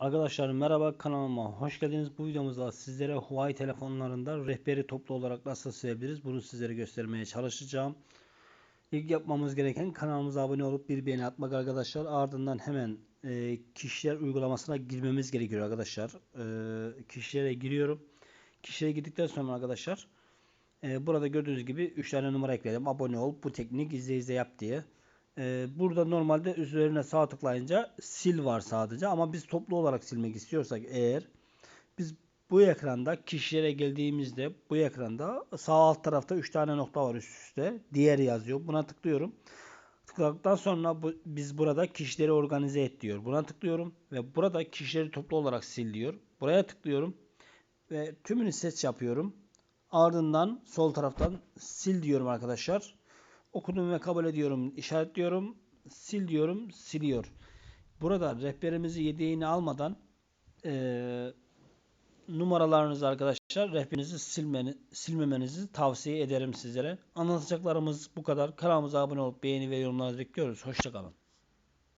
Arkadaşlar merhaba kanalıma hoş geldiniz. Bu videomuzda sizlere Huawei telefonlarında rehberi toplu olarak nasıl silebiliriz bunu sizlere göstermeye çalışacağım. İlk yapmamız gereken kanalımıza abone olup bir beğeni atmak arkadaşlar. Ardından hemen e, kişiler uygulamasına girmemiz gerekiyor arkadaşlar. E, kişilere giriyorum. Kişilere girdikten sonra arkadaşlar e, burada gördüğünüz gibi 3 tane numara ekledim. Abone ol bu teknik izle izle yap diye. Ee, burada normalde üzerine sağ tıklayınca sil var sadece ama biz toplu olarak silmek istiyorsak eğer biz bu ekranda kişilere geldiğimizde bu ekranda sağ alt tarafta 3 tane nokta var üst üste. Diğer yazıyor. Buna tıklıyorum. Tıkladıktan sonra bu, biz burada kişileri organize et diyor. Buna tıklıyorum ve burada kişileri toplu olarak sil diyor. Buraya tıklıyorum ve tümünü seç yapıyorum. Ardından sol taraftan sil diyorum arkadaşlar. Okudum ve kabul ediyorum. işaretliyorum. Sil diyorum. Siliyor. Burada rehberimizi yedeğini almadan eee, numaralarınızı arkadaşlar rehberinizi silmeni, silmemenizi tavsiye ederim sizlere. Anlatacaklarımız bu kadar. Kanalımıza abone olup beğeni ve yorumlarınızı bekliyoruz. Hoşçakalın.